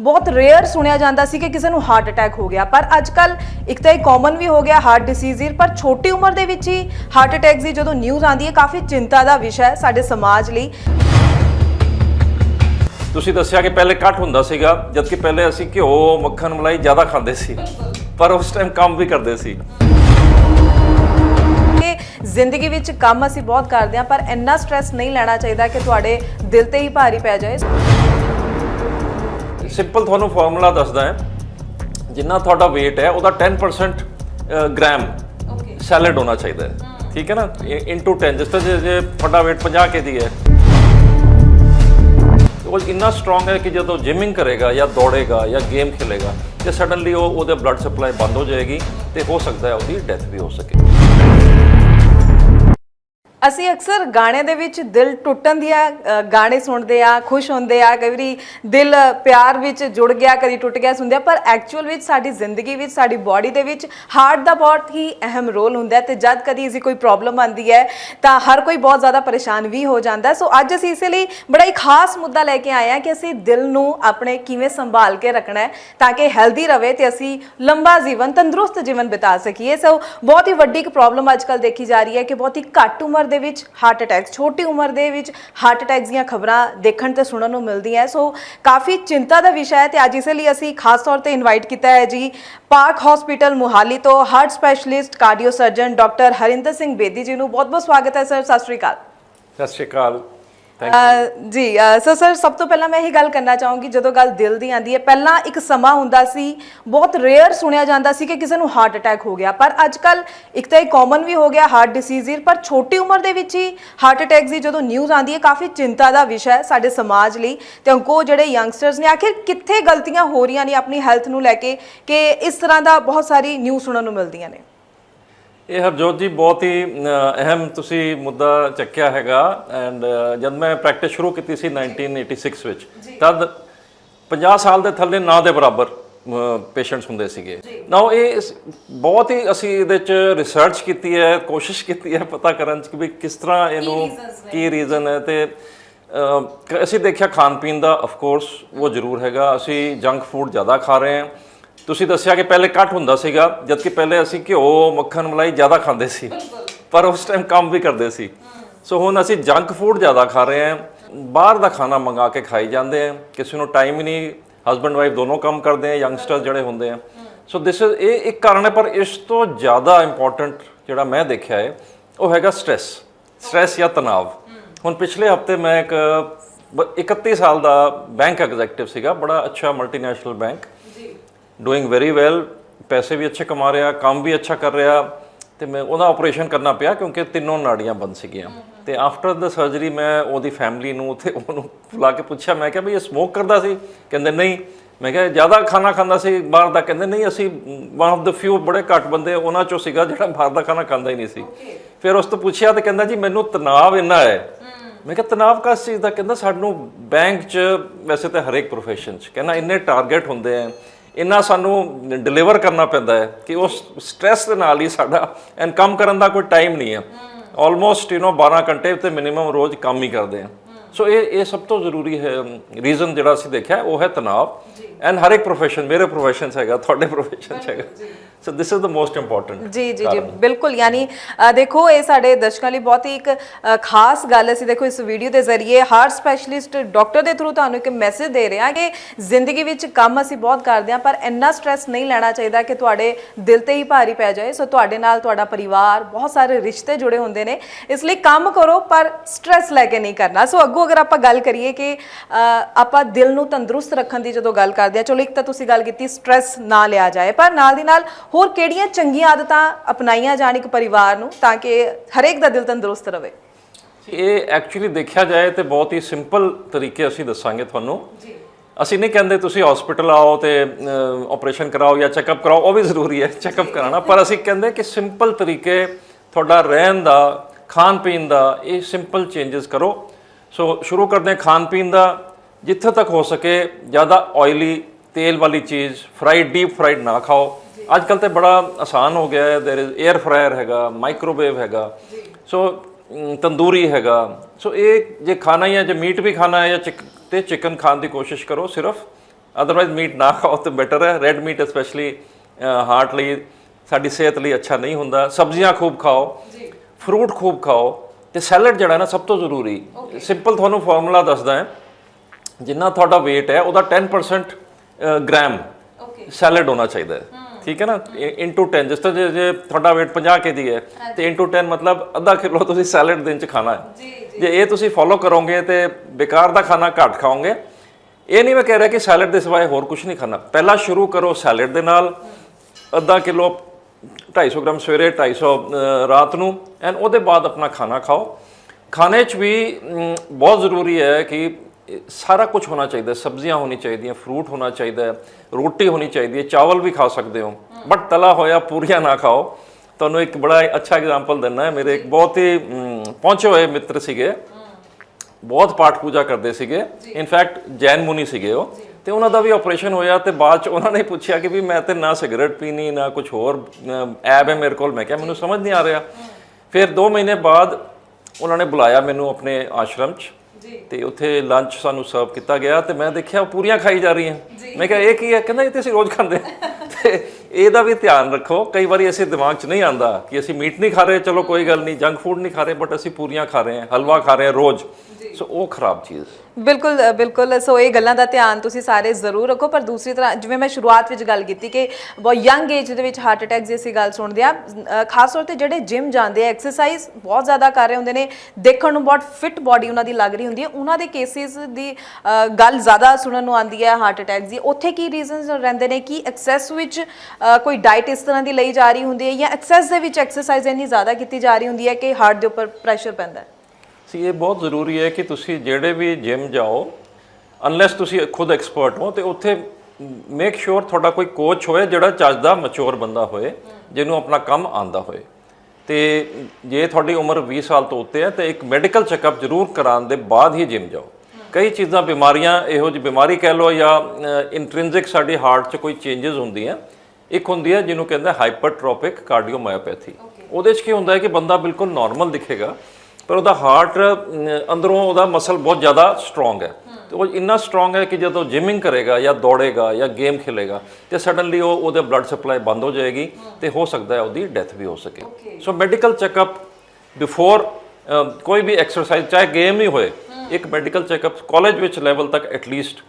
ਬਹੁਤ ਰੇਅਰ ਸੁਣਿਆ ਜਾਂਦਾ ਸੀ ਕਿ ਕਿਸੇ ਨੂੰ ਹਾਰਟ ਅਟੈਕ ਹੋ ਗਿਆ। ਪਰ ਅੱਜ ਕੱਲ ਇੱਕ ਤਾਂ ਇਹ ਕਾਮਨ ਵੀ ਹੋ ਗਿਆ ਹਾਰਟ ਡਿਸੀਜ਼ ਪਰ ਛੋਟੀ ਉਮਰ ਦੇ ਵਿੱਚ ਹੀ ਹਾਰਟ ਅਟੈਕ ਦੀ ਜਦੋਂ ਨਿਊਜ਼ ਆਉਂਦੀ ਹੈ ਕਾਫੀ ਚਿੰਤਾ ਦਾ ਵਿਸ਼ਾ ਹੈ ਸਾਡੇ ਸਮਾਜ ਲਈ। ਤੁਸੀਂ ਦੱਸਿਆ ਕਿ ਪਹਿਲੇ ਘੱਟ ਹੁੰਦਾ ਸੀਗਾ ਜਦਕਿ ਪਹਿਲੇ ਅਸੀਂ ਘਿਓ ਮੱਖਣ ਮਲਾਈ ਜ਼ਿਆਦਾ ਖਾਂਦੇ ਸੀ। ਪਰ ਉਸ ਟਾਈਮ ਕੰਮ ਵੀ ਕਰਦੇ ਸੀ। ਕਿ ਜ਼ਿੰਦਗੀ ਵਿੱਚ ਕੰਮ ਅਸੀਂ ਬਹੁਤ ਕਰਦੇ ਹਾਂ ਪਰ ਇੰਨਾ ਸਟ੍ਰੈਸ ਨਹੀਂ ਲੈਣਾ ਚਾਹੀਦਾ ਕਿ ਤੁਹਾਡੇ ਦਿਲ ਤੇ ਹੀ ਭਾਰੀ ਪੈ ਜਾਏ। ਸਿੰਪਲ ਤੁਹਾਨੂੰ ਫਾਰਮੂਲਾ ਦੱਸਦਾ ਹੈ। ਜਿੰਨਾ ਤੁਹਾਡਾ weight ਹੈ ਉਹਦਾ 10% ਗ੍ਰਾਮ ਓਕੇ ਸੈਲਡ ਹੋਣਾ ਚਾਹੀਦਾ ਹੈ। ਠੀਕ ਹੈ ਨਾ? ਇਨਟੂ 10 ਜਿਸ ਤਰ੍ਹਾਂ ਜੇ- ਤੁਹਾਡਾ weight 50 kg ਹੈ। ਉਹ ਇੰਨਾ ਸਟਰੋਂਗ ਹੈ ਕਿ ਜਦੋਂ ਜਿਮਿੰਗ ਕਰੇਗਾ ਜਾਂ ਦੌੜੇਗਾ ਜਾਂ ਗੇਮ ਖੇਲੇਗਾ ਤੇ ਸਡਨਲੀ ਉਹ ਉਹਦੇ ਬਲੱਡ ਸਪਲਾਈ ਬੰਦ ਹੋ ਜਾਏਗੀ ਤੇ ਹੋ ਸਕਦਾ ਹੈ ਉਹਦੀ ਡੈਥ ਵੀ ਹੋ ਸਕੇ। ਅਸੀਂ ਅਕਸਰ ਗਾਣੇ ਦੇ ਵਿੱਚ ਦਿਲ ਟੁੱਟਣ ਦੀਆਂ ਗਾਣੇ ਸੁਣਦੇ ਆ, ਖੁਸ਼ ਹੁੰਦੇ ਆ, ਕਈ ਵਾਰੀ ਦਿਲ ਪਿਆਰ ਵਿੱਚ ਜੁੜ ਗਿਆ, ਕਦੀ ਟੁੱਟ ਗਿਆ ਸੁਣਦੇ ਆ, ਪਰ ਐਕਚੁਅਲ ਵਿੱਚ ਸਾਡੀ ਜ਼ਿੰਦਗੀ ਵਿੱਚ, ਸਾਡੀ ਬਾਡੀ ਦੇ ਵਿੱਚ ਹਾਰਟ ਦਾ ਬਹੁਤ ਹੀ ਅਹਿਮ ਰੋਲ ਹੁੰਦਾ ਹੈ ਤੇ ਜਦ ਕਦੀ ਇਸੀ ਕੋਈ ਪ੍ਰੋਬਲਮ ਆਉਂਦੀ ਹੈ, ਤਾਂ ਹਰ ਕੋਈ ਬਹੁਤ ਜ਼ਿਆਦਾ ਪਰੇਸ਼ਾਨ ਵੀ ਹੋ ਜਾਂਦਾ ਸੋ ਅੱਜ ਅਸੀਂ ਇਸੇ ਲਈ ਬੜਾ ਹੀ ਖਾਸ ਮੁੱਦਾ ਲੈ ਕੇ ਆਏ ਹਾਂ ਕਿ ਅਸੀਂ ਦਿਲ ਨੂੰ ਆਪਣੇ ਕਿਵੇਂ ਸੰਭਾਲ ਕੇ ਰੱਖਣਾ ਹੈ, ਤਾਂ ਕਿ ਹੈਲਦੀ ਰਵੇ ਤੇ ਅਸੀਂ ਲੰਬਾ ਜੀਵਨ, ਤੰਦਰੁਸਤ ਜੀਵਨ ਬਿਤਾ ਸਕੀਏ। ਸੋ ਬਹੁਤ ਹੀ ਵੱਡੀ ਇੱਕ ਪ੍ਰੋਬਲਮ ਅੱਜ ਕੱਲ ਦੇਖੀ ਜਾ ਰਹੀ ਹੈ ਕਿ ਬਹੁਤ ਹੀ ਘੱਟ ਉਮਰ ਦੇ ਵਿੱਚ ਹਾਰਟ ਅਟੈਕ ਛੋਟੀ ਉਮਰ ਦੇ ਵਿੱਚ ਹਾਰਟ ਅਟੈਕ ਦੀਆਂ ਖਬਰਾਂ ਦੇਖਣ ਤੇ ਸੁਣਨ ਨੂੰ ਮਿਲਦੀਆਂ। ਸੋ ਕਾਫੀ ਚਿੰਤਾ ਦਾ ਵਿਸ਼ਾ ਹੈ ਤੇ ਅੱਜ ਇਸੇ ਲਈ ਅਸੀਂ ਖਾਸ ਤੌਰ ਤੇ ਇਨਵਾਈਟ ਕੀਤਾ ਹੈ ਜੀ ਪਾਰਕ ਹਸਪੀਟਲ ਮੁਹਾਲੀ ਤੋਂ heart specialist cardio surgeon doctor Harinder Singh Bedi ji ਨੂੰ। ਬਹੁਤ ਬਹੁਤ ਸਵਾਗਤ ਹੈ ਸਰ, ਸਤਿ ਸ਼੍ਰੀ ਅਕਾਲ। ਸਤਿ ਸ਼੍ਰੀ ਅਕਾਲ। ਥੈਂਕ ਜੀ ਸੋ ਸਰ ਸਭ ਤੋਂ ਪਹਿਲਾਂ ਮੈਂ ਇਹ ਗੱਲ ਕਰਨਾ ਚਾਹੂੰਗੀ, ਜਦੋਂ ਗੱਲ ਦਿਲ ਦੀ ਆਂਦੀ ਹੈ, ਪਹਿਲਾਂ ਇੱਕ ਸਮਾਂ ਹੁੰਦਾ ਸੀ, ਬਹੁਤ ਰੇਅਰ ਸੁਣਿਆ ਜਾਂਦਾ ਸੀ ਕਿ ਕਿਸੇ ਨੂੰ ਹਾਰਟ ਅਟੈਕ ਹੋ ਗਿਆ, ਪਰ ਅੱਜ ਕੱਲ ਇੱਕ ਤਾਂ ਇਹ ਕਾਮਨ ਵੀ ਹੋ ਗਿਆ ਹਾਰਟ ਡਿਸੀਜ਼ ਪਰ ਛੋਟੀ ਉਮਰ ਦੇ ਵਿੱਚ ਹੀ ਹਾਰਟ ਅਟੈਕ ਦੀ ਜਦੋਂ ਨਿਊਜ਼ ਆਂਦੀ ਹੈ, ਕਾਫੀ ਚਿੰਤਾ ਦਾ ਵਿਸ਼ਾ ਹੈ ਸਾਡੇ ਸਮਾਜ ਲਈ, ਤੇ ਅੰਕੋ ਜਿਹੜੇ ਯੰਗਸਟਰਸ ਨੇ, ਆਖਿਰ ਕਿੱਥੇ ਗਲਤੀਆਂ ਹੋ ਰਹੀਆਂ ਨੇ ਆਪਣੀ ਹੈਲਥ ਨੂੰ ਲੈ ਕੇ, ਕਿ ਇਸ ਤਰ੍ਹਾਂ ਦਾ ਬਹੁਤ ਸਾਰੀ ਨਿਊਜ਼ ਸੁਣਨ ਨੂੰ ਮਿਲਦੀਆਂ ਨੇ। ਇਹ ਹਰਜੋਤ ਜੀ ਬਹੁਤ ਹੀ ਅਹਿਮ ਤੁਸੀਂ ਮੁੱਦਾ ਚੱਕਿਆ ਹੈਗਾ ਐਂਡ ਜਦ ਮੈਂ ਪ੍ਰੈਕਟਿਸ ਸ਼ੁਰੂ ਕੀਤੀ ਸੀ 1986 ਵਿੱਚ ਤਦ 50 ਸਾਲ ਦੇ ਥੱਲੇ ਨਾ ਦੇ ਬਰਾਬਰ ਪੇਸ਼ੈਂਟਸ ਹੁੰਦੇ ਸੀਗੇ। ਨਾਓ ਇਹ ਬਹੁਤ ਹੀ ਅਸੀਂ ਇਹਦੇ ਚ ਰਿਸਰਚ ਕੀਤੀ ਹੈ ਕੋਸ਼ਿਸ਼ ਕੀਤੀ ਹੈ ਪਤਾ ਕਰਨ ਚ ਕਿ ਵੀ ਕਿਸ ਤਰ੍ਹਾਂ ਇਹਨੂੰ ਕੀ ਰੀਜ਼ਨ ਹੈ ਤੇ ਅਸੀਂ ਦੇਖਿਆ ਖਾਣ ਪੀਣ ਦਾ ਆਫ ਕੋਰਸ ਉਹ ਜ਼ਰੂਰ ਹੈਗਾ। ਅਸੀਂ ਜੰਕ ਫੂਡ ਜ਼ਿਆਦਾ ਖਾ ਰਹੇ ਹਾਂ। ਤੁਸੀਂ ਦੱਸਿਆ ਕਿ ਪਹਿਲੇ ਘੱਟ ਹੁੰਦਾ ਸੀਗਾ, ਜਦਕਿ ਪਹਿਲੇ ਅਸੀਂ ਘਿਓ, ਮੱਖਣ, ਮਲਾਈ ਜ਼ਿਆਦਾ ਖਾਂਦੇ ਸੀ। ਪਰ ਉਸ ਟਾਈਮ ਕੰਮ ਵੀ ਕਰਦੇ ਸੀ। ਸੋ ਹੁਣ ਅਸੀਂ ਜੰਕ ਫੂਡ ਜ਼ਿਆਦਾ ਖਾ ਰਹੇ ਹਾਂ। ਬਾਹਰ ਦਾ ਖਾਣਾ ਮੰਗਾ ਕੇ ਖਾਈ ਜਾਂਦੇ ਆ ਕਿਸੇ ਨੂੰ ਟਾਈਮ ਹੀ ਨਹੀਂ। ਹਸਬੰਡ ਵਾਈਫ ਦੋਨੋਂ ਕੰਮ ਕਰਦੇ ਆ ਯੰਗਸਟਰ ਜਿਹੜੇ ਹੁੰਦੇ ਆ। ਸੋ ਦਿਸ ਇਜ਼ ਇਹ ਇੱਕ ਕਾਰਨ ਹੈ, ਪਰ ਇਸ ਤੋਂ ਜ਼ਿਆਦਾ ਇੰਪੋਰਟੈਂਟ ਜਿਹੜਾ ਮੈਂ ਦੇਖਿਆ ਹੈ, ਉਹ ਹੈਗਾ ਸਟ्रेस ਸਟ्रेस ਜਾਂ ਤਣਾਅ ਹੁਣ ਪਿਛਲੇ ਹਫ਼ਤੇ ਮੈਂ ਇੱਕ 31 ਸਾਲ ਦਾ ਬੈਂਕ ਐਗਜ਼ੈਕਟਿਵ ਸੀਗਾ, ਬੜਾ ਅੱਛਾ multinational bank doing very well ਪੈਸੇ ਵੀ ਅੱਛੇ ਕਮਾ ਰਿਹਾ ਕੰਮ ਵੀ ਅੱਛਾ ਕਰ ਰਿਹਾ ਤੇ ਮੈਂ ਉਹਦਾ ਆਪਰੇਸ਼ਨ ਕਰਨਾ ਪਿਆ ਕਿਉਂਕਿ ਤਿੰਨੋਂ ਨਾੜੀਆਂ ਬੰਦ ਸੀਗੀਆਂ। ਤੇ ਆਫਟਰ ਦਾ ਸਰਜਰੀ ਮੈਂ ਉਹਦੀ ਫੈਮਿਲੀ ਨੂੰ ਉੱਥੇ ਉਹਨੂੰ ਬੁਲਾ ਕੇ ਪੁੱਛਿਆ ਮੈਂ ਕਿਹਾ ਵੀ ਇਹ ਸਮੋਕ ਕਰਦਾ ਸੀ? ਕਹਿੰਦੇ ਨਹੀਂ। ਮੈਂ ਕਿਹਾ ਜ਼ਿਆਦਾ ਖਾਣਾ ਖਾਂਦਾ ਸੀ ਬਾਹਰ ਦਾ। ਕਹਿੰਦੇ ਨਹੀਂ ਅਸੀਂ ਵਨ ਆਫ ਦਾ ਫਿਊ ਬੜੇ ਘੱਟ ਬੰਦੇ ਉਹਨਾਂ ਚੋਂ ਸੀਗਾ ਜਿਹੜਾ ਬਾਹਰ ਦਾ ਖਾਣਾ ਖਾਂਦਾ ਹੀ ਨਹੀਂ ਸੀ। ਫਿਰ ਉਸ ਤੋਂ ਪੁੱਛਿਆ ਤੇ ਕਹਿੰਦਾ ਜੀ ਮੈਨੂੰ ਤਣਾਅ ਇੰਨਾ ਹੈ। ਮੈਂ ਕਿਹਾ ਤਣਾਅ ਕਿਸ ਚੀਜ਼ ਦਾ ਕਹਿੰਦਾ ਸਾਨੂੰ ਬੈਂਕ 'ਚ ਵੈਸੇ ਤਾਂ ਹਰੇਕ ਪ੍ਰੋਫੈਸ਼ਨ 'ਚ। ਕਹਿੰਦਾ ਇੰਨੇ ਟਾਰਗੇਟ ਹੁੰਦੇ ਆ। ਇੰਨਾ ਸਾਨੂੰ ਡਿਲੀਵਰ ਕਰਨਾ ਪੈਂਦਾ ਹੈ ਕਿ ਉਸ ਸਟ੍ਰੈਸ ਦੇ ਨਾਲ ਹੀ ਸਾਡਾ ਐਂਡ ਕੰਮ ਕਰਨ ਦਾ ਕੋਈ ਟਾਈਮ ਨਹੀਂ ਹੈ। ਆਲਮੋਸਟ ਯੂ نو 12 ਘੰਟੇ ਤੇ ਮਿਨੀਮਮ ਰੋਜ਼ ਕੰਮ ਹੀ ਕਰਦੇ ਆ ਸੋ ਇਹ ਇਹ ਸਭ ਤੋਂ ਜ਼ਰੂਰੀ ਹੈ ਰੀਜ਼ਨ ਜਿਹੜਾ ਅਸੀਂ ਦੇਖਿਆ ਉਹ ਹੈ ਤਣਾਅ। ਐਂਡ ਹਰ ਇੱਕ ਪ੍ਰੋਫੈਸ਼ਨ ਮੇਰੇ ਪ੍ਰੋਫੈਸ਼ਨ 'ਚ ਹੈਗਾ ਤੁਹਾਡੇ ਪ੍ਰੋਫੈਸ਼ਨ 'ਚ ਹੈਗਾ। So this is the most important ਜੀ ਜੀ ਜੀ ਬਿਲਕੁਲ ਯਾਨੀ ਦੇਖੋ ਇਹ ਸਾਡੇ ਦਰਸ਼ਕਾਂ ਲਈ ਬਹੁਤ ਹੀ ਇੱਕ ਖਾਸ ਗੱਲ ਅਸੀਂ ਦੇਖੋ ਇਸ ਵੀਡੀਓ ਦੇ ਜ਼ਰੀਏ ਹਾਰਟ ਸਪੈਸ਼ਲਿਸਟ ਡਾਕਟਰ ਦੇ ਥਰੂ ਤੁਹਾਨੂੰ ਇੱਕ ਮੈਸੇਜ ਦੇ ਰਿਹਾ ਕਿ ਜ਼ਿੰਦਗੀ ਵਿੱਚ ਕੰਮ ਅਸੀਂ ਬਹੁਤ ਕਰਦੇ ਹਾਂ ਪਰ ਇੰਨਾ ਸਟ्रेस ਨਹੀਂ ਲੈਣਾ ਚਾਹੀਦਾ ਕਿ ਤੁਹਾਡੇ ਦਿਲ ਤੇ ਹੀ ਭਾਰੀ ਪੈ ਜਾਏ। ਸੋ ਤੁਹਾਡੇ ਨਾਲ ਤੁਹਾਡਾ ਪਰਿਵਾਰ ਬਹੁਤ ਸਾਰੇ ਰਿਸ਼ਤੇ ਜੁੜੇ ਹੁੰਦੇ ਨੇ। ਇਸ ਲਈ ਕੰਮ ਕਰੋ ਪਰ ਸਟ्रेस ਲੈ ਕੇ ਨਹੀਂ ਕਰਨਾ। ਸੋ ਅੱਗੋਂ ਅਗਰ ਆਪਾਂ ਗੱਲ ਕਰੀਏ ਕਿ ਆਪਾਂ ਦਿਲ ਨੂੰ ਤੰਦਰੁਸਤ ਰੱਖਣ ਦੀ ਜਦੋਂ ਗੱਲ ਕਰਦੇ ਹਾਂ ਚਲੋ ਇੱਕ ਤਾਂ ਤੁਸੀਂ ਗੱਲ ਕੀਤੀ ਸਟ्रेस ਨਾ ਲਿਆ ਜਾਏ। ਪਰ ਨਾਲ ਦੀ ਨਾਲ ਹੋਰ ਕਿਹੜੀਆਂ ਚੰਗੀਆਂ ਆਦਤਾਂ ਅਪਣਾਈਆਂ ਜਾਣ ਇੱਕ ਪਰਿਵਾਰ ਨੂੰ ਤਾਂ ਕਿ ਹਰੇਕ ਦਾ ਦਿਲ ਤੰਦਰੁਸਤ ਰਵੇ? ਇਹ ਐਕਚੁਅਲੀ ਦੇਖਿਆ ਜਾਏ ਤੇ ਬਹੁਤ ਹੀ ਸਿੰਪਲ ਤਰੀਕੇ ਅਸੀਂ ਦੱਸਾਂਗੇ ਤੁਹਾਨੂੰ। ਜੀ। ਅਸੀਂ ਨਹੀਂ ਕਹਿੰਦੇ ਤੁਸੀਂ ਹਸਪੀਟਲ ਆਓ ਤੇ ਆਪਰੇਸ਼ਨ ਕਰਾਓ ਜਾਂ ਚੈੱਕਅਪ ਕਰਾਓ ਉਹ ਵੀ ਜ਼ਰੂਰੀ ਹੈ ਚੈੱਕਅਪ ਕਰਾਉਣਾ। ਪਰ ਅਸੀਂ ਕਹਿੰਦੇ ਕਿ ਸਿੰਪਲ ਤਰੀਕੇ ਤੁਹਾਡਾ ਰਹਿਣ ਦਾ ਖਾਣ ਪੀਣ ਦਾ ਇਹ ਸਿੰਪਲ ਚੇਂजेस ਕਰੋ। ਸੋ ਸ਼ੁਰੂ ਕਰਦੇ ਹਾਂ ਖਾਣ ਪੀਣ ਦਾ। ਜਿੱਥੇ ਤੱਕ ਹੋ ਸਕੇ ਜ਼ਿਆਦਾ ਆਇਲੀ ਤੇਲ ਵਾਲੀ ਚੀਜ਼ ਫਰਾਈਡ ਡੀਪ ਫਰਾਈਡ ਨਾ ਖਾਓ। ਅੱਜ ਕੱਲ ਤੇ ਬੜਾ ਆਸਾਨ ਹੋ ਗਿਆ ਹੈ। देयर इज 에ਅਰ ਫਰਾਇਰ ਹੈਗਾ। ਮਾਈਕ੍ਰੋਵੇਵ ਹੈਗਾ ਸੋ ਤੰਦੂਰੀ ਹੈਗਾ। ਸੋ ਇਹ ਜੇ ਖਾਣਾ ਹੀ ਹੈ ਜੇ ਮੀਟ ਵੀ ਖਾਣਾ ਹੈ ਜਾਂ ਚਿਕ ਤੇ ਚਿਕਨ ਖਾਣ ਦੀ ਕੋਸ਼ਿਸ਼ ਕਰੋ ਸਿਰਫ। ਅਦਰਵਾਈਜ਼ ਮੀਟ ਨਾ ਖਾਓ ਤਾਂ ਬੈਟਰ ਹੈ। ਰੈੱਡ ਮੀਟ ਸਪੈਸ਼ਲੀ ਹਾਰਟ ਲਈ ਸਾਡੀ ਸਿਹਤ ਲਈ ਅੱਛਾ ਨਹੀਂ ਹੁੰਦਾ। ਸਬਜ਼ੀਆਂ ਖੂਬ ਖਾਓ। ਜੀ। ਫਰੂਟ ਖੂਬ ਖਾਓ। ਤੇ ਸੈਲਡ ਜਿਹੜਾ ਨਾ ਸਭ ਤੋਂ ਜ਼ਰੂਰੀ। ਸਿੰਪਲ ਤੁਹਾਨੂੰ ਫਾਰਮੂਲਾ ਦੱਸਦਾ ਹੈ। ਜਿੰਨਾ ਤੁਹਾਡਾ weight ਹੈ ਉਹਦਾ 10% ਗ੍ਰਾਮ ਸੈਲਡ ਹੋਣਾ ਚਾਹੀਦਾ ਹੈ। ਠੀਕ ਹੈ ਨਾ? ਇਨਟੂ 10 ਜਿਸ ਤਰ੍ਹਾਂ ਜੇ ਤੁਹਾਡਾ weight 50 kg ਹੈ ਤੇ ਇਨਟੂ 10 ਮਤਲਬ ਅੱਧਾ ਕਿਲੋ ਤੁਸੀਂ ਸੈਲਡ ਦਿਨ ਚ ਖਾਣਾ ਹੈ। ਜੀ ਇਹ ਤੁਸੀਂ ਫੋਲੋ ਕਰੋਗੇ ਤੇ ਬੇਕਾਰ ਦਾ ਖਾਣਾ ਘੱਟ ਖਾਓਗੇ। ਇਹ ਨਹੀਂ ਮੈਂ ਕਹਿ ਰਿਹਾ ਕਿ ਸੈਲਡ ਦੇ ਸਿਵਾਏ ਹੋਰ ਕੁਝ ਨਹੀਂ ਖਾਣਾ। ਪਹਿਲਾਂ ਸ਼ੁਰੂ ਕਰੋ ਸੈਲਡ ਦੇ ਨਾਲ। ਅੱਧਾ ਕਿਲੋ 250 ਗ੍ਰਾਮ ਸਵੇਰੇ 250 ਅ, ਰਾਤ ਨੂੰ ਐਂਡ ਉਹਦੇ ਬਾਅਦ ਆਪਣਾ ਖਾਣਾ ਖਾਓ। ਖਾਣੇ 'ਚ ਵੀ ਬਹੁਤ ਜ਼ਰੂਰੀ ਹੈ ਕਿ ਸਾਰਾ ਕੁਝ ਹੋਣਾ ਚਾਹੀਦਾ। ਸਬਜ਼ੀਆਂ ਹੋਣੀ ਚਾਹੀਦੀਆਂ ਫਰੂਟ ਹੋਣਾ ਚਾਹੀਦਾ ਰੋਟੀ ਹੋਣੀ ਚਾਹੀਦੀ ਹੈ ਚਾਵਲ ਵੀ ਖਾ ਸਕਦੇ ਹੋ। ਬਟ ਤਲਾ ਹੋਇਆ ਪੂਰੀਆਂ ਨਾ ਖਾਓ। ਤੁਹਾਨੂੰ ਇੱਕ ਬੜਾ ਅੱਛਾ ਐਗਜ਼ਾਮਪਲ ਦਿੰਨਾ ਹੈ ਮੇਰੇ ਇੱਕ ਬਹੁਤ ਹੀ ਪਹੁੰਚੇ ਹੋਏ ਮਿੱਤਰ ਸੀਗੇ। ਬਹੁਤ ਪਾਠ ਪੂਜਾ ਕਰਦੇ ਸੀਗੇ। ਇਨਫੈਕਟ ਜੈਨ ਮੁਨੀ ਸੀਗੇ ਉਹ। ਤੇ ਉਹਨਾਂ ਦਾ ਵੀ ਆਪਰੇਸ਼ਨ ਹੋਇਆ ਤੇ ਬਾਅਦ ਚ ਉਹਨਾਂ ਨੇ ਪੁੱਛਿਆ ਕਿ ਵੀ ਮੈਂ ਤੇ ਨਾ ਸਿਗਰਟ ਪੀਣੀ ਨਾ ਕੁਝ ਹੋਰ ਐਬ ਹੈ ਮੇਰੇ ਕੋਲ। ਮੈਂ ਕਿਹਾ ਮੈਨੂੰ ਸਮਝ ਨਹੀਂ ਆ ਰਿਹਾ। ਫਿਰ 2 ਮਹੀਨੇ ਬਾਅਦ ਉਹਨਾਂ ਨੇ ਬੁਲਾਇਆ ਮੈਨੂੰ ਆਪਣੇ ਆਸ਼ਰਮ ਚ। ਤੇ ਉੱਥੇ ਲੰਚ ਸਾਨੂੰ ਸਰਵ ਕੀਤਾ ਗਿਆ ਤੇ ਮੈਂ ਦੇਖਿਆ ਉਹ ਪੂਰੀਆਂ ਖਾਈ ਜਾ ਰਹੀਆਂ। ਮੈਂ ਕਿਹਾ ਇਹ ਕੀ ਹੈ? ਕਹਿੰਦਾ ਇਹ ਤੇ ਅਸੀਂ ਰੋਜ਼ ਖਾਂਦੇ। ਤੇ ਇਹਦਾ ਵੀ ਧਿਆਨ ਰੱਖੋ ਕਈ ਵਾਰੀ ਅਸੀਂ ਦਿਮਾਗ 'ਚ ਨਹੀਂ ਆਂਦਾ ਕਿ ਅਸੀਂ ਮੀਟ ਨਹੀਂ ਖਾ ਰਹੇ ਚਲੋ ਕੋਈ ਗੱਲ ਨਹੀਂ ਜੰਕ ਫੂਡ ਨਹੀਂ ਖਾ ਰਹੇ ਬਟ ਅਸੀਂ ਪੂਰੀਆਂ ਖਾ ਰਹੇ ਹਾਂ ਹਲਵਾ ਖਾ ਰਹੇ ਹਾਂ ਰੋਜ਼। ਸੋ ਉਹ ਖਰਾਬ ਚੀਜ਼ ਬਿਲਕੁਲ ਬਿਲਕੁਲ। ਸੋ ਇਹ ਗੱਲਾਂ ਦਾ ਧਿਆਨ ਤੁਸੀਂ ਸਾਰੇ ਜ਼ਰੂਰ ਰੱਖੋ। ਪਰ ਦੂਸਰੀ ਤਰ੍ਹਾਂ, ਜਿਵੇਂ ਮੈਂ ਸ਼ੁਰੂਆਤ ਵਿੱਚ ਗੱਲ ਕੀਤੀ ਕਿ ਬਹੁਤ ਯੰਗ ਏਜ ਦੇ ਵਿੱਚ ਹਾਰਟ ਅਟੈਕ ਦੀ ਅਸੀਂ ਗੱਲ ਸੁਣਦੇ ਆ ਖਾਸ ਤੌਰ ਤੇ ਜਿਹੜੇ ਜਿਮ ਜਾਂਦੇ ਆ, ਐਕਸਰਸਾਈਜ਼ ਬਹੁਤ ਜ਼ਿਆਦਾ ਕਰ ਰਹੇ ਹੁੰਦੇ ਨੇ, ਦੇਖਣ ਨੂੰ ਬਹੁਤ ਫਿਟ ਬਾਡੀ ਉਹਨਾਂ ਦੀ ਲੱਗ ਰਹੀ ਹੁੰਦੀ ਹੈ। ਉਹਨਾਂ ਦੇ ਕੇਸਿਸ ਦੀ ਗੱਲ ਜ਼ਿਆਦਾ ਸੁਣਨ ਨੂੰ ਆਉਂਦੀ ਹੈ ਹਾਰਟ ਅਟੈਕ ਦੀ। ਉੱਥੇ ਕੀ ਰੀਜ਼ਨਸ ਰਹਿੰਦੇ ਨੇ ਕਿ ਐਕਸੈਸ ਵਿੱਚ ਕੋਈ ਡਾਈਟ ਇਸ ਤਰ੍ਹਾਂ ਦੀ ਲਈ ਜਾ ਰਹੀ ਹੁੰਦੀ ਹੈ ਜਾਂ ਐਕਸੈਸ ਦੇ ਵਿੱਚ ਐਕਸਰਸਾਈਜ਼ ਇੰਨੀ ਜ਼ਿਆਦਾ ਕੀਤੀ ਜਾ ਰਹੀ ਹੁੰਦੀ ਹੈ ਕਿ ਹਾਰਟ ਦੇ ਉੱਪਰ ਪ੍ਰੈਸ਼ਰ ਪੈਂਦਾ ਹੈ। ਸੀ ਇਹ ਬਹੁਤ ਜ਼ਰੂਰੀ ਹੈ ਕਿ ਤੁਸੀਂ ਜਿਹੜੇ ਵੀ ਜਿਮ ਜਾਓ ਅਨਲੈਸ ਤੁਸੀਂ ਖੁਦ ਐਕਸਪਰਟ ਹੋ ਤੇ ਉੱਥੇ ਮੇਕ ਸ਼ੋਰ ਤੁਹਾਡਾ ਕੋਈ ਕੋਚ ਹੋਏ ਜਿਹੜਾ ਚੱਜ ਦਾ ਮੈਚੁਰ ਬੰਦਾ ਹੋਏ ਜਿਹਨੂੰ ਆਪਣਾ ਕੰਮ ਆਂਦਾ ਹੋਏ। ਤੇ ਜੇ ਤੁਹਾਡੀ ਉਮਰ 20 ਸਾਲ ਤੋਂ ਉੱਤੇ ਹੈ ਤੇ ਇੱਕ ਮੈਡੀਕਲ ਚੈੱਕਅਪ ਜ਼ਰੂਰ ਕਰਾਉਣ ਦੇ ਬਾਅਦ ਹੀ ਜਿਮ ਜਾਓ। ਕਈ ਚੀਜ਼ਾਂ ਬਿਮਾਰੀਆਂ ਇਹੋ ਜਿਹੀ ਬਿਮਾਰੀ ਕਹਿ ਲਓ ਜਾਂ ਇੰਟ੍ਰਿੰਸਿਕ ਸਾਡੀ ਹਾਰਟ 'ਚ ਕੋਈ ਚੇਂਜਸ ਹੁੰਦੀਆਂ ਇੱਕ ਹੁੰਦੀ ਹੈ ਜਿਹਨੂੰ ਕਹਿੰਦੇ ਹਾਈਪਰਟ੍ਰੋਪਿਕ ਕਾਰਡੀਓਮਾਇਓਪੈਥੀ ਉਹਦੇ 'ਚ ਕੀ ਹੁੰਦਾ ਹੈ ਕਿ ਬੰਦਾ ਬਿਲਕੁਲ ਨਾਰਮਲ ਦਿਖੇਗਾ ਪਰ ਉਹਦਾ ਹਾਰਟ ਅੰਦਰੋਂ ਉਹਦਾ ਮਸਲ ਬਹੁਤ ਜ਼ਿਆਦਾ ਸਟਰੋਂਗ ਹੈ। ਤੇ ਉਹ ਇੰਨਾ ਸਟਰੋਂਗ ਹੈ ਕਿ ਜਦੋਂ ਜਿਮਿੰਗ ਕਰੇਗਾ ਜਾਂ ਦੌੜੇਗਾ ਜਾਂ ਗੇਮ ਖੇਲੇਗਾ ਤੇ ਸਡਨਲੀ ਉਹ ਉਹਦੇ ਬਲੱਡ ਸਪਲਾਈ ਬੰਦ ਹੋ ਜਾਏਗੀ ਤੇ ਹੋ ਸਕਦਾ ਹੈ ਉਹਦੀ ਡੈਥ ਵੀ ਹੋ ਸਕੇ। ਸੋ ਮੈਡੀਕਲ ਚੈੱਕਅਪ ਬਿਫੋਰ ਕੋਈ ਵੀ ਐਕਸਰਸਾਈਜ਼ ਚਾਹੇ ਗੇਮ ਹੀ ਹੋਏ ਇੱਕ ਮੈਡੀਕਲ ਚੈੱਕਅਪ ਕਾਲਜ ਵਿੱਚ ਲੈਵਲ ਤੱਕ ਐਟਲੀਸਟ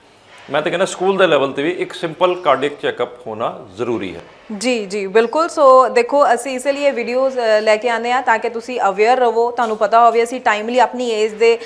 ਮੈਂ ਤਾਂ ਕਹਿੰਦਾ ਸਕੂਲ ਦੇ ਲੈਵਲ ਤੇ ਵੀ ਇੱਕ ਸਿੰਪਲ ਕਾਰਡਿਕ ਚੈੱਕਅਪ ਹੋਣਾ ਜ਼ਰੂਰੀ ਹੈ। ਜੀ ਜੀ, ਬਿਲਕੁਲ। ਸੋ ਦੇਖੋ, ਅਸੀਂ ਇਸ ਲਈ ਵੀਡੀਓਜ਼ ਲੈ ਕੇ ਆਨੇ ਆ ਤਾਂ ਕਿ ਤੁਸੀਂ ਅਵੇਅਰ ਰਹੋ। ਤੁਹਾਨੂੰ ਪਤਾ ਹੋਵੇ ਅਸੀਂ ਟਾਈਮਲੀ ਆਪਣੀ ਏਜ ਦੇ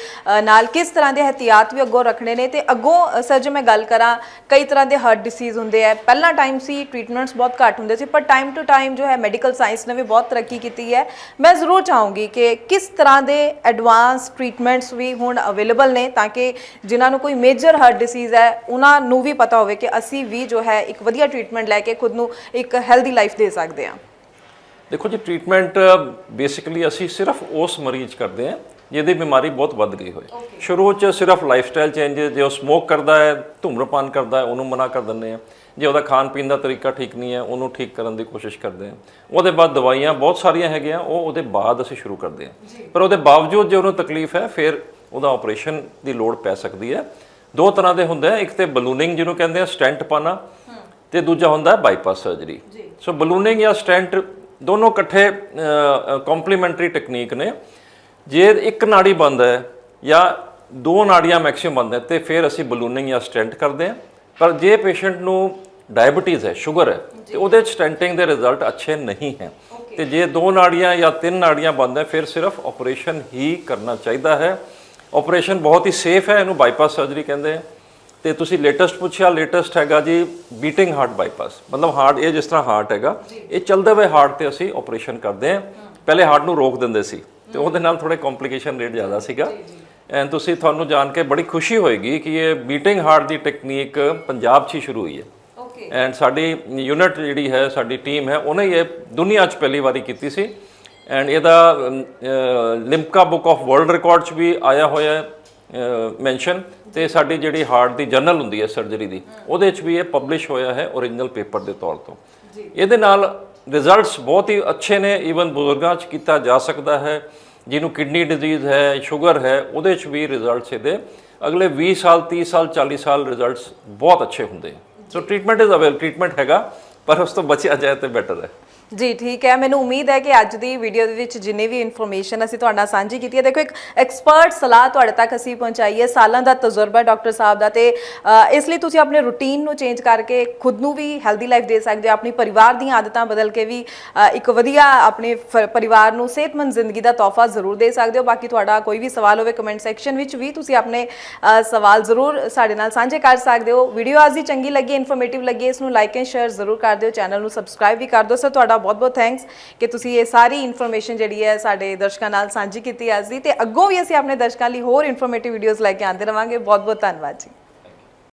ਨਾਲ ਕਿਸ ਤਰ੍ਹਾਂ ਦੇ ਹਥਿਆਤ ਵੀ ਅੱਗੋਂ ਰੱਖਣੇ ਨੇ। ਤੇ ਅੱਗੋਂ ਸਰ, ਜੇ ਮੈਂ ਗੱਲ ਕਰਾਂ, ਕਈ ਤਰ੍ਹਾਂ ਦੇ ਹਾਰਟ ਡਿਸੀਜ਼ ਹੁੰਦੇ ਆ। ਪਹਿਲਾਂ ਟਾਈਮ ਸੀ ਟ੍ਰੀਟਮੈਂਟਸ ਬਹੁਤ ਘੱਟ ਹੁੰਦੇ ਸੀ, ਪਰ ਟਾਈਮ ਟੂ ਟਾਈਮ ਜੋ ਹੈ ਮੈਡੀਕਲ ਸਾਇੰਸ ਨੇ ਵੀ ਬਹੁਤ ਤਰੱਕੀ ਕੀਤੀ ਹੈ। ਮੈਂ ਜ਼ਰੂਰ ਚਾਹੂੰਗੀ ਕਿ ਕਿਸ ਤਰ੍ਹਾਂ ਦੇ ਐਡਵਾਂਸ ਟ੍ਰੀਟਮੈਂਟਸ ਵੀ ਹੁਣ ਅਵੇਲੇਬਲ ਨੇ ਤਾਂ ਕਿ ਜਿਨ੍ਹਾਂ ਨੂੰ ਕੋਈ ਮੇਜਰ ਹਾਰਟ ਡਿਸੀਜ਼ ਹੈ, ਉਹਨਾਂ ਨੂੰ ਵੀ ਪਤਾ ਹੋਵੇ ਕਿ ਅਸੀਂ ਵੀ ਜੋ ਹੈ ਇੱਕ ਵਧੀਆ ਟ੍ਰੀਟਮੈਂਟ ਲੈ ਕੇ ਖੁਦ ਨੂੰ ਇੱਕ ਹੈਲਦੀ ਲਾਈਫ ਦੇ ਸਕਦੇ ਹਾਂ। ਦੇਖੋ ਜੀ ਟ੍ਰੀਟਮੈਂਟ ਬੇਸਿਕਲੀ ਅਸੀਂ ਸਿਰਫ ਉਸ ਮਰੀਜ਼ ਕਰਦੇ ਹਾਂ ਜਿਹਦੀ ਬਿਮਾਰੀ ਬਹੁਤ ਵੱਧ ਗਈ ਹੋਏ ਸ਼ੁਰੂ 'ਚ ਸਿਰਫ ਲਾਈਫਸਟਾਈਲ ਚੇਂਜ ਜੇ ਉਹ ਸਮੋਕ ਕਰਦਾ ਹੈ ਧੂਮਰਪਾਨ ਕਰਦਾ ਹੈ ਉਹਨੂੰ ਮਨਾ ਕਰ ਦਿੰਦੇ ਆ ਜੇ ਉਹਦਾ ਖਾਣ ਪੀਣ ਦਾ ਤਰੀਕਾ ਠੀਕ ਨਹੀਂ ਹੈ ਉਹਨੂੰ ਠੀਕ ਕਰਨ ਦੀ ਕੋਸ਼ਿਸ਼ ਕਰਦੇ ਹਾਂ। ਉਹਦੇ ਬਾਅਦ ਦਵਾਈਆਂ ਬਹੁਤ ਸਾਰੀਆਂ ਹੈਗੀਆਂ ਉਹ ਉਹਦੇ ਬਾਅਦ ਅਸੀਂ ਸ਼ੁਰੂ ਕਰਦੇ ਹਾਂ। ਪਰ ਉਹਦੇ ਬਾਵਜੂਦ ਜੇ ਉਹਨੂੰ ਤਕਲੀਫ ਹੈ ਫਿਰ ਉਹਦਾ ਆਪਰੇਸ਼ਨ ਦੀ ਲੋੜ ਪੈ ਸਕਦੀ ਹੈ। ਦੋ ਤਰ੍ਹਾਂ ਦੇ ਹੁੰਦੇ ਆ ਇੱਕ ਤੇ ਬਲੂਨਿੰਗ ਜਿਹਨੂੰ ਕਹਿੰਦੇ ਆ ਸਟੈਂਟ ਪਾਣਾ ਤੇ ਦੂਜਾ ਹੁੰਦਾ ਹੈ ਬਾਈਪਾਸ ਸਰਜਰੀ। ਸੋ ਬਲੂਨਿੰਗ ਜਾਂ ਸਟੈਂਟ ਦੋਨੋਂ ਇਕੱਠੇ ਕੰਪਲੀਮੈਂਟਰੀ ਟੈਕਨੀਕ ਨੇ। ਜੇ ਇੱਕ ਨਾੜੀ ਬੰਦ ਹੈ ਜਾਂ ਦੋ ਨਾੜੀਆਂ ਮੈਕਸਿਮਮ ਬੰਦ ਹੈ ਤੇ ਫਿਰ ਅਸੀਂ ਬਲੂਨਿੰਗ ਜਾਂ ਸਟੈਂਟ ਕਰਦੇ ਹਾਂ। ਪਰ ਜੇ ਪੇਸ਼ੈਂਟ ਨੂੰ ਡਾਇਬੀਟੀਜ਼ ਹੈ ਸ਼ੂਗਰ ਹੈ ਤੇ ਉਹਦੇ ਚ ਸਟੈਂਟਿੰਗ ਦੇ ਰਿਜ਼ਲਟ ਅੱਛੇ ਨਹੀਂ ਹੈ। ਤੇ ਜੇ ਦੋ ਨਾੜੀਆਂ ਜਾਂ ਤਿੰਨ ਨਾੜੀਆਂ ਬੰਦ ਹੈ ਫਿਰ ਸਿਰਫ ਆਪਰੇਸ਼ਨ ਹੀ ਕਰਨਾ ਚਾਹੀਦਾ ਹੈ। ਆਪਰੇਸ਼ਨ ਬਹੁਤ ਹੀ ਸੇਫ ਹੈ ਇਹਨੂੰ ਬਾਈਪਾਸ ਸਰਜਰੀ ਕਹਿੰਦੇ ਆ। ਤੇ ਤੁਸੀਂ ਲੇਟੈਸਟ ਪੁੱਛਿਆ ਲੇਟੈਸਟ ਹੈਗਾ ਜੀ ਬੀਟਿੰਗ ਹਾਰਟ ਬਾਈਪਾਸ ਮਤਲਬ ਹਾਰਟ ਇਹ ਜਿਸ ਤਰ੍ਹਾਂ ਹਾਰਟ ਹੈਗਾ ਇਹ ਚੱਲਦੇ ਹੋਏ ਹਾਰਟ ਤੇ ਅਸੀਂ ਆਪਰੇਸ਼ਨ ਕਰਦੇ ਹਾਂ। ਪਹਿਲੇ ਹਾਰਟ ਨੂੰ ਰੋਕ ਦਿੰਦੇ ਸੀ ਤੇ ਉਹਦੇ ਨਾਲ ਥੋੜੇ ਕੰਪਲਿਕੇਸ਼ਨ ਰੇਟ ਜ਼ਿਆਦਾ ਸੀਗਾ। ਐਂਡ ਤੁਸੀਂ ਤੁਹਾਨੂੰ ਜਾਣ ਕੇ ਬੜੀ ਖੁਸ਼ੀ ਹੋਏਗੀ ਕਿ ਇਹ ਬੀਟਿੰਗ ਹਾਰਟ ਦੀ ਟੈਕਨੀਕ ਪੰਜਾਬ 'ਚ ਹੀ ਸ਼ੁਰੂ ਹੋਈ ਹੈ। ਓਕੇ ਐਂਡ ਸਾਡੀ ਯੂਨਿਟ ਜਿਹੜੀ ਹੈ ਸਾਡੀ ਟੀਮ ਹੈ ਉਹਨੇ ਇਹ ਦੁਨੀਆ 'ਚ ਪਹਿਲੀ ਵਾਰੀ ਕੀਤੀ ਸੀ। ਐਂਡ ਇਹਦਾ Limca book of world record 'ਚ ਵੀ ਆਇਆ ਹੋਇਆ ਹੈ। ਮੈਂਸ਼ਨ ਤੇ ਸਾਡੀ ਜਿਹੜੀ ਹਾਰਟ ਦੀ ਜਰਨਲ ਹੁੰਦੀ ਹੈ ਸਰਜਰੀ ਦੀ ਉਹਦੇ 'ਚ ਵੀ ਇਹ ਪਬਲਿਸ਼ ਹੋਇਆ ਹੈ ਓਰੀਜਨਲ ਪੇਪਰ ਦੇ ਤੌਰ ਤੋਂ। ਇਹਦੇ ਨਾਲ ਰਿਜ਼ਲਟਸ ਬਹੁਤ ਹੀ ਅੱਛੇ ਨੇ ਈਵਨ ਬਜ਼ੁਰਗਾਂ 'ਚ ਕੀਤਾ ਜਾ ਸਕਦਾ ਹੈ ਜਿਹਨੂੰ ਕਿਡਨੀ ਡਿਜ਼ੀਜ਼ ਹੈ ਸ਼ੂਗਰ ਹੈ ਉਹਦੇ 'ਚ ਵੀ ਰਿਜ਼ਲਟਸ ਇਹਦੇ। ਅਗਲੇ 20 ਸਾਲ 30 ਸਾਲ 40 ਸਾਲ ਰਿਜ਼ਲਟਸ ਬਹੁਤ ਅੱਛੇ ਹੁੰਦੇ। So treatment is avail treatment ਹੈਗਾ ਪਰ ਉਸ ਤੋਂ ਬਚਿਆ ਜਾਏ ਤੇ ਬੈਟਰ ਹੈ। ਜੀ ਠੀਕ ਹੈ। ਮੈਨੂੰ ਉਮੀਦ ਹੈ ਕਿ ਅੱਜ ਦੀ ਵੀਡੀਓ ਦੇ ਵਿੱਚ ਜਿੰਨੀ ਵੀ ਇਨਫੋਰਮੇਸ਼ਨ ਅਸੀਂ ਤੁਹਾਡੇ ਨਾਲ ਸਾਂਝੀ ਕੀਤੀ ਹੈ ਦੇਖੋ ਇੱਕ ਐਕਸਪਰਟ ਸਲਾਹ ਤੁਹਾਡੇ ਤੱਕ ਅਸੀਂ ਪਹੁੰਚਾਈ ਹੈ ਸਾਲਾਂ ਦਾ ਤਜਰਬਾ ਡਾਕਟਰ ਸਾਹਿਬ ਦਾ ਤੇ ਅ, ਇਸ ਲਈ ਤੁਸੀਂ ਆਪਣੇ ਰੂਟੀਨ ਨੂੰ ਚੇਂਜ ਕਰਕੇ ਖੁਦ ਨੂੰ ਵੀ ਹੈਲਦੀ ਲਾਈਫ ਦੇ ਸਕਦੇ ਹੋ ਆਪਣੀ ਪਰਿਵਾਰ ਦੀਆਂ ਆਦਤਾਂ ਬਦਲ ਕੇ ਵੀ ਅ, ਇੱਕ ਵਧੀਆ ਆਪਣੇ ਫ- ਪਰਿਵਾਰ ਨੂੰ ਸਿਹਤਮੰਦ ਜ਼ਿੰਦਗੀ ਦਾ ਤੋਹਫਾ ਜ਼ਰੂਰ ਦੇ ਸਕਦੇ ਹੋ। ਬਾਕੀ ਤੁਹਾਡਾ ਕੋਈ ਵੀ ਸਵਾਲ ਹੋਵੇ ਕਮੈਂਟ ਸੈਕਸ਼ਨ ਵਿੱਚ ਵੀ ਤੁਸੀਂ ਆਪਣੇ ਅ, ਸਵਾਲ ਜ਼ਰੂਰ ਸਾਡੇ ਨਾਲ ਸਾਂਝੇ ਕਰ ਸਕਦੇ ਹੋ। ਵੀਡੀਓ ਅੱਜ ਦੀ ਚੰਗੀ ਲੱਗੀ ਇਨਫੋਰਮੇਟਿਵ ਲੱਗੀ ਇਸ ਨੂੰ ਲਾਈਕ ਐਂਡ ਸ਼ੇਅਰ ਜ਼ਰੂਰ ਕਰ ਦਿਓ ਚੈਨਲ ਨੂੰ ਸਬਸਕ੍ਰਾਈਬ ਵੀ ਕਰ ਦਿਓ। ਸਰ ਤੁਹਾਡਾ ਬਹੁਤ ਬਹੁਤ ਥੈਂਕਸ ਕਿ ਤੁਸੀਂ ਇਹ ਸਾਰੀ ਇਨਫੋਰਮੇਸ਼ਨ ਜਿਹੜੀ ਹੈ ਸਾਡੇ ਦਰਸ਼ਕਾਂ ਨਾਲ ਸਾਂਝੀ ਕੀਤੀ ਅੱਜ ਦੀ। ਤੇ ਅੱਗੋਂ ਵੀ ਅਸੀਂ ਆਪਣੇ ਦਰਸ਼ਕਾਂ ਲਈ ਹੋਰ ਇਨਫੋਰਮੇਟਿਵ ਵੀਡੀਓਜ਼ ਲੈ ਕੇ ਆਉਂਦੇ ਰਵਾਂਗੇ। ਬਹੁਤ ਬਹੁਤ ਧੰਨਵਾਦ ਜੀ।